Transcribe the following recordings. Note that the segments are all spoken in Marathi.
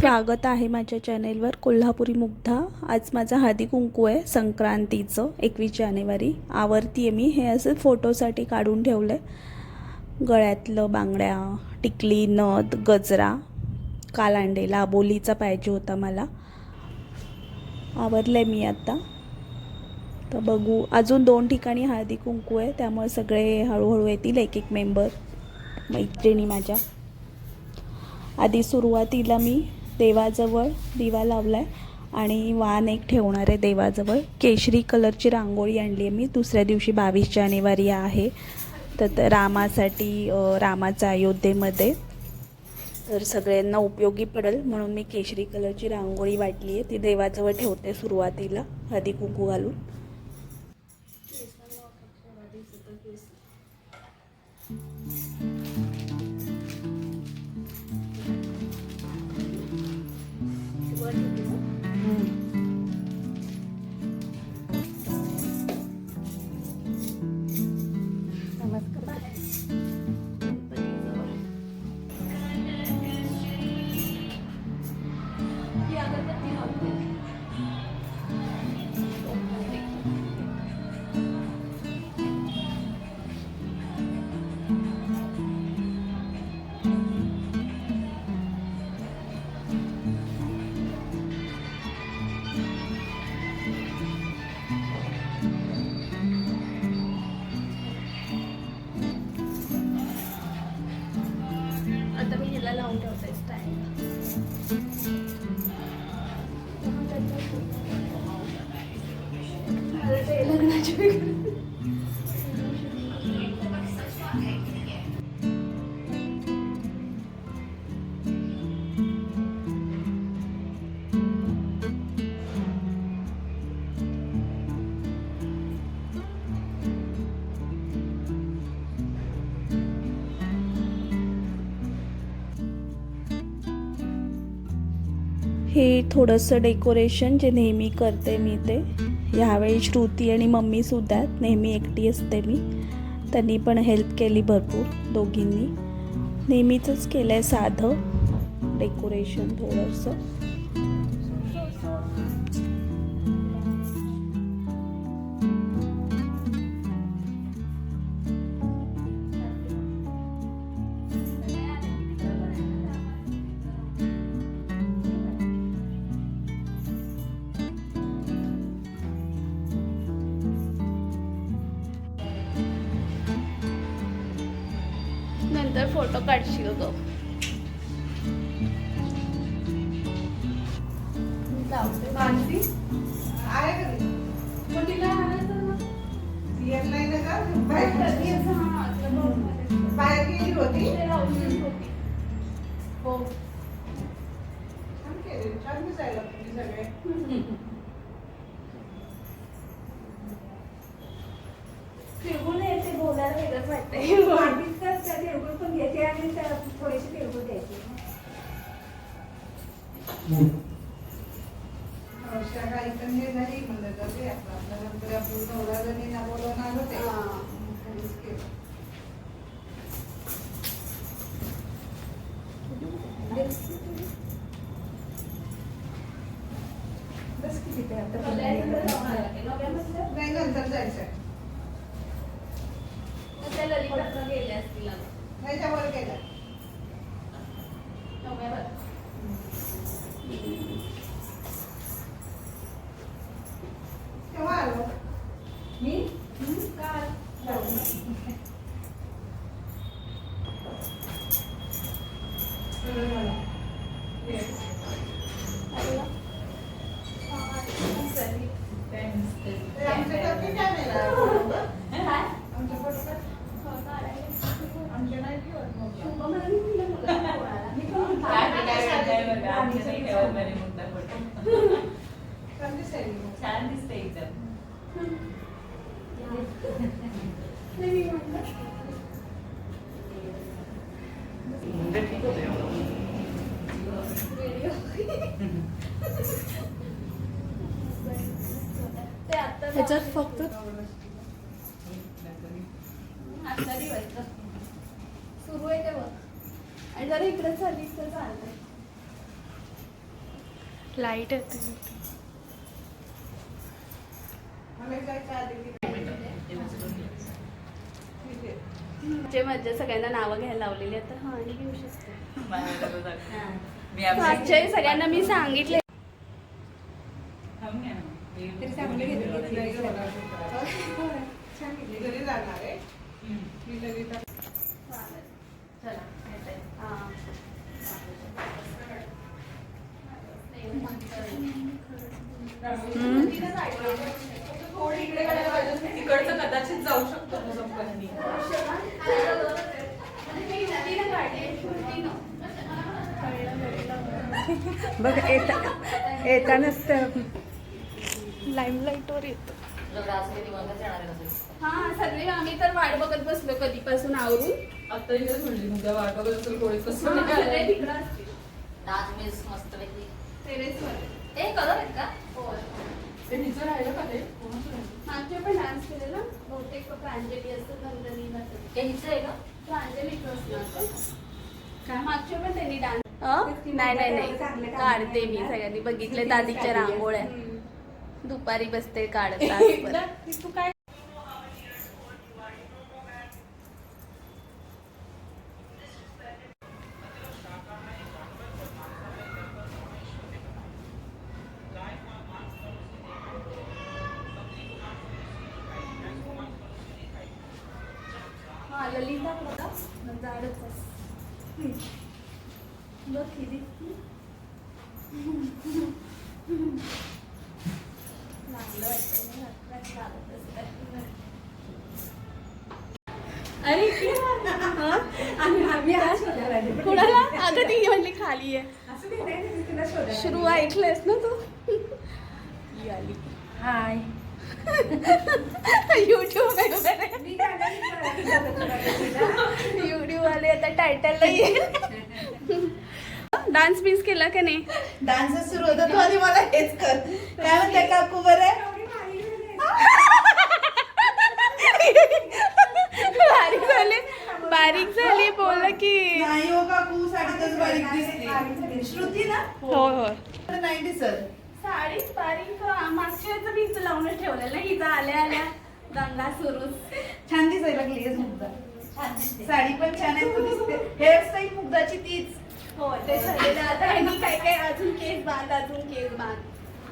स्वागत आहे माझ्या चॅनेलवर कोल्हापुरी मुग्धा. आज माझा हळदी कुंकू आहे संक्रांतीचं एकवीस जानेवारी. आवरती आहे मी. हे असं फोटोसाठी काढून ठेवलं आहे गळ्यातलं बांगड्या टिकली नथ गजरा कालांडे लाबोलीचा पाहिजे होता मला. आवरलं आहे मी आता. तर बघू. अजून दोन ठिकाणी हळदी कुंकू आहे. त्यामुळे सगळे हळूहळू येतील एक एक मेंबर. मैत्रिणी माझ्या. आधी सुरुवातीला मी देवाजवळ दिवा लावला आहे आणि वाण एक ठेवणार आहे देवाजवळ. केशरी कलरची रांगोळी आणली आहे मी. दुसऱ्या दिवशी बावीस जानेवारी आहे. तर रामासाठी रामाचा अयोध्येमध्ये. तर सगळ्यांना उपयोगी पडेल म्हणून मी केशरी कलरची रांगोळी वाटली आहे. ती देवाजवळ ठेवते सुरुवातीला. हळदी कुंकू घालून. आता हे थोडंसं डेकोरेशन जे नेहमी करते मी ते ह्यावेळी श्रुती आणि मम्मीसुद्धा आहेत नेहमी एकटी असते मी. त्यांनी पण हेल्प केली भरपूर दोघींनी. नेहमीचंच केलं आहे साधं डेकोरेशन थोडंसं. नंतर फोटो काढशील गो? बाहेर गेली होती. हो छान दिसायला सगळे फिरवून येते बोलायला वेगळंच वाटतंय अशा काही पण हे झाली म्हणलं तर ते आपलं आपलं नंतर आपण नवरा जणींना बोलवणार होते त्यांनीच केलं. बस किती ते आता छान दिसायली मग. छान दिसते एकदम. ह्याच्यात फक्त सुरू आहे ते बघ आणि जरा इकडे चालली तर चालतंय लाइट येते मला जायचं आधी की ठीक आहे. जे मज्जा सगळ्यांना नावं घ्यायला लावलेली आहेत. तर हा आणि घेऊ शकते. मागच्या सगळ्यांना मी सांगितले. हे- हम्म. मी. थोडी इकडे करायला पाहिजे होती. तिकडचं कदाचित जाऊ शकतो तो संपत्ती. बघ येता येतानाच लाईम लाईटवर येतो तू? हा सगळे आम्ही तर वाट बघत बसलो कधीपासून आवरून आता इथेच म्हणली उद्या वाट बघत असेल कोणी कसं सगळे निघालंय. तिकडं असतील डान्स मिस मस्तपैकी. टेरेसवर ए, कलर आहेत का? हो ते हिचं राहिलं का ते? पण डान्स केलेला. बहुतेक प्रांजली असतं नंदनी नसेल ते हिचं आहे का? प्रांजली काय मागच्या पण त्यांनी डान्स नाही नाही नाही. काढते मी सगळ्यांनी. बघितले दादीच्या रांगोळ्या. दुपारी बसते काढत तासभर. तू काय हा ललिता बघा जाडच आहे. बघ किती लागलं वाटतं ना, हातपाय लागत असतात. अरे हा? कुणाला? अगं ती म्हणली खाली आहे श्रू ऐकलंयस ना तू? आली. हाय युट्यूब वगैरे मी काय नाही करत. युट्यूब वाले आता टायटलला येईल डान्स मिस केला का नाही? डान्स सुरू होता तू आधी मला हेच कर. काय म्हणते काकू बरं? बारीक झाले. बारीक झाली बोल की. नाही हो काकू साडीतच बारीक दिसते. श्रुती ना? हो हो. नाही दिसत. साडी बारीक हा, मागच्या वेळेचं मी इथं लावून ठेवलेलं ना हिचं आल्या आल्या. दंगा सुरूच. छान दिसायला लागली मुग्धा साडी पण छान आहे तू दिसते. हेअरस्टाईल मुग्धाची तीच. हो ते ठरलेलं आता ह्यांनी काय काय अजून केस बांध अजून केस बांध.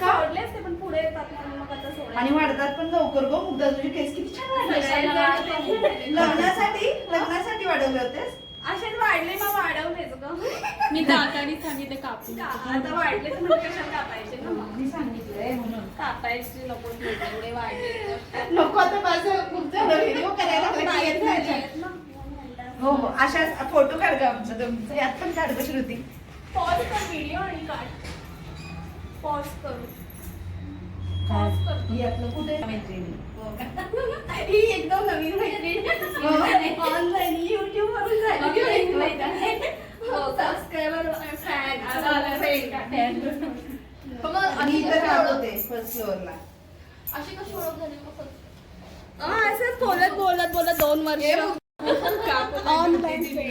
का? आवडले असते पण पुढे येतात म्हणून मग आता सोडायचं. आणि वाढतात पण लवकर गो मुग्धा तुझे केस किती छान वाढले. लग्नासाठी लग्नासाठी वाढवले होतेस? असेच वाढले मग वाढवलेच ग. मी दाताने सांगितलं कापून. का- आता वाढले तर मग कशाला कापायचे ना मी सांगितलंय म्हणून. कापायचे नको एवढे वाढले. नको आता माझं व्हिडिओ करायला लागला की येत नाही. हो हो अशाच फोटो काढ ग आमचं तुमचं यात पण काढ ग श्रुती. पॉज कर व्हिडिओ आणि काढ. पॉज करू. पॉज करतो ही आपलं कुठे? मैत्रिणी. ही. एकदम नवीन मैत्रीण. फ्लोअरला अशी कशी ओळख झाली मग फक्त? असंच बोलत बोलत बोलत दोन वर्ष. दिली.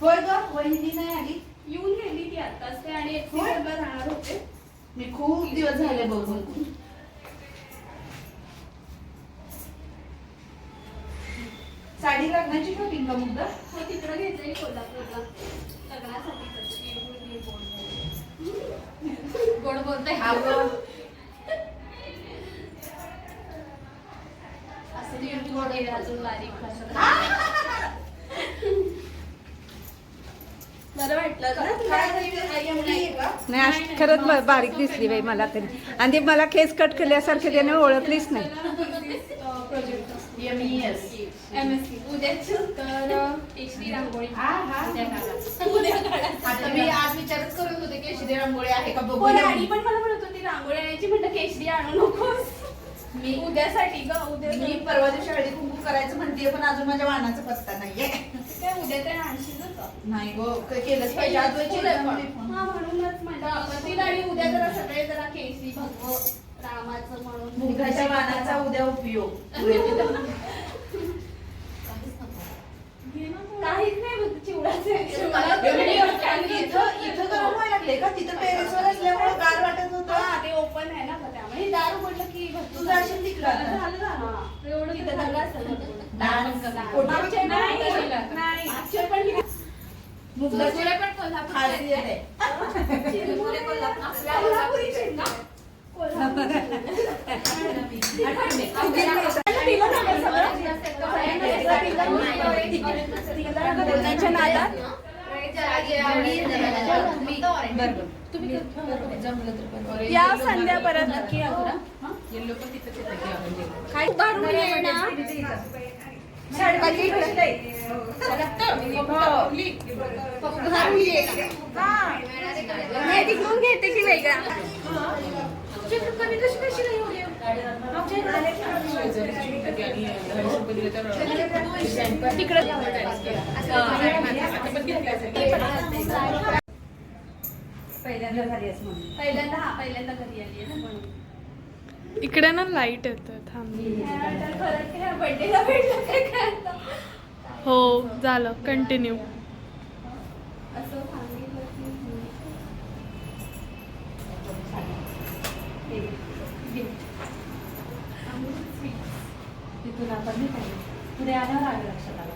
होय ग वहिनी नाही आली? येऊन गेली ती आताच ते आणि एक राहणार होते. मी खूप दिवस झाले बघून. साडी लग्नाची शॉपिंग का मुद्दा हो तिकडं घेतलेली कोल्हापूरला लग्नासाठी कसं तिळगुळ वाटलं आहे. का? नाही आज खरंच बारीक दिसली बाई मला तरी. आणि ते मला केस कट केल्यासारखे त्याने ओळखलीच नाही. तर केशरी. आता मी आज विचारच करत होते की श्री रांगोळी आहे का बघू राणी पण मला म्हणत होती रांगोळी आणायची म्हणलं केशरी आणू नकोस. मी उद्यासाठी ग उद्या मी परवा दिवशी हळदी कुंकू करायचं म्हणते पण अजून माझ्या वाहनाचा पत्ता नाहीये. काय उद्या काय आणशील नाही गो केलंच पाहिजे. आज. हा म्हणूनच म्हणलं. तिला आणि उद्या जरा सगळे जरा केसरी भगव रामाचं म्हणून. मुग्धाच्या वाहनाचा उद्या उपयोग. काहीच नाही बघ इथं इथं गरम लागले का? तिथं टेरेसवर असल्यामुळे वाटत होतं. ओपन आहे ना त्यामुळे म्हटलं की तू जाशील तिकडं. कोल्हापूर. कोल्हापूर बोलण्याच्या नादात या संध्या परत. काय उभारून ये ना बाकी इकडे. उभारून ये ना. हा. नाही तिकडून घेते पहिल्यांदा हा पहिल्यांदा घरी आली ना म्हणून इकडे ना लाइट येतं थांब. हो झालं कंटिन्यू असं सांगितलं की तिथून आपण नाही का पुढे आल्यावर आलं लक्षात आलं.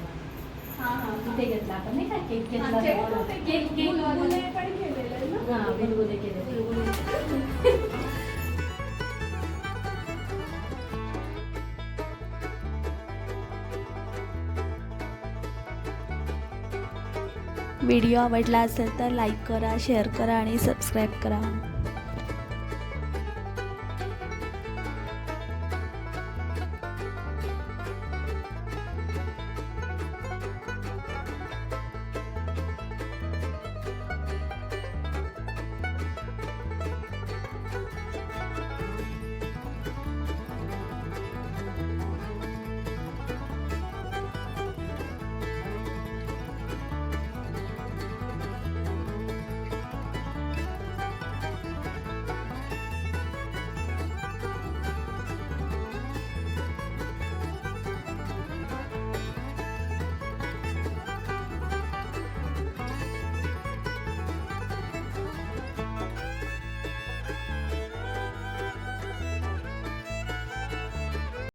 हा हा तिथे घेतला आपण नाही का? केक घेतला आमच्या तेव्हा. इकडे होते केक केक गुलगुले पण केलेले ना? हा गुलगुले केले व्हिडिओ आवडला असेल तर लाईक करा शेअर करा आणि सबस्क्राईब करा.